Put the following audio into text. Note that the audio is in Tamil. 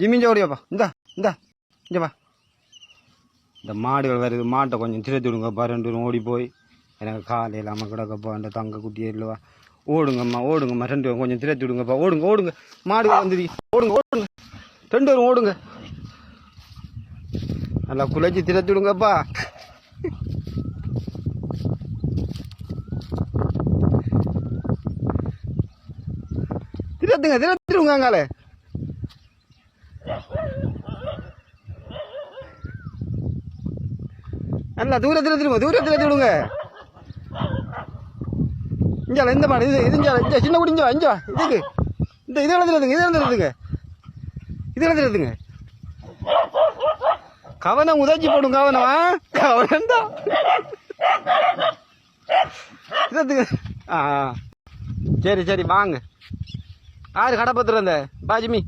ஜிமிஞ்ச ஓடியாப்பா. இந்தா இந்தா. இங்கேப்பா இந்த மாடுகள் வருது மாட்டை கொஞ்சம் திருத்தி விடுங்கப்பா ரெண்டு ஓடி போய். எனக்கு கால் இல்லாமல் கிடக்கப்பா. அந்த தங்க குட்டி இல்லைவா ஓடுங்கம்மா ஓடுங்கம்மா. ரெண்டு பேரும் கொஞ்சம் திருத்தி விடுங்கப்பா. ஓடுங்க ஓடுங்க. மாடுகள் வந்துரு ஓடுங்க ஓடுங்க. ரெண்டு பேரும் ஓடுங்க. நல்லா குலைச்சி திருத்தி விடுங்கப்பா. திருத்துங்க திருத்திடுங்க அங்காலே நல்லா தூரத்தில் திரும்ப தூரத்தில் திருடுங்க இஞ்சால இந்த மாடு இது இது இந்த சின்ன குடி இஞ்சா இஞ்சா இதுக்கு. இந்த இது எழுதுறதுங்க இது எழுதுறதுங்க இது எழுதுறதுங்க கவனம் உதச்சி போடும் கவனம் கவனம் தான். ஆ ஆ. சரி சரி வாங்க. ஆறு கடை பத்திரம் இந்த பாஜிமி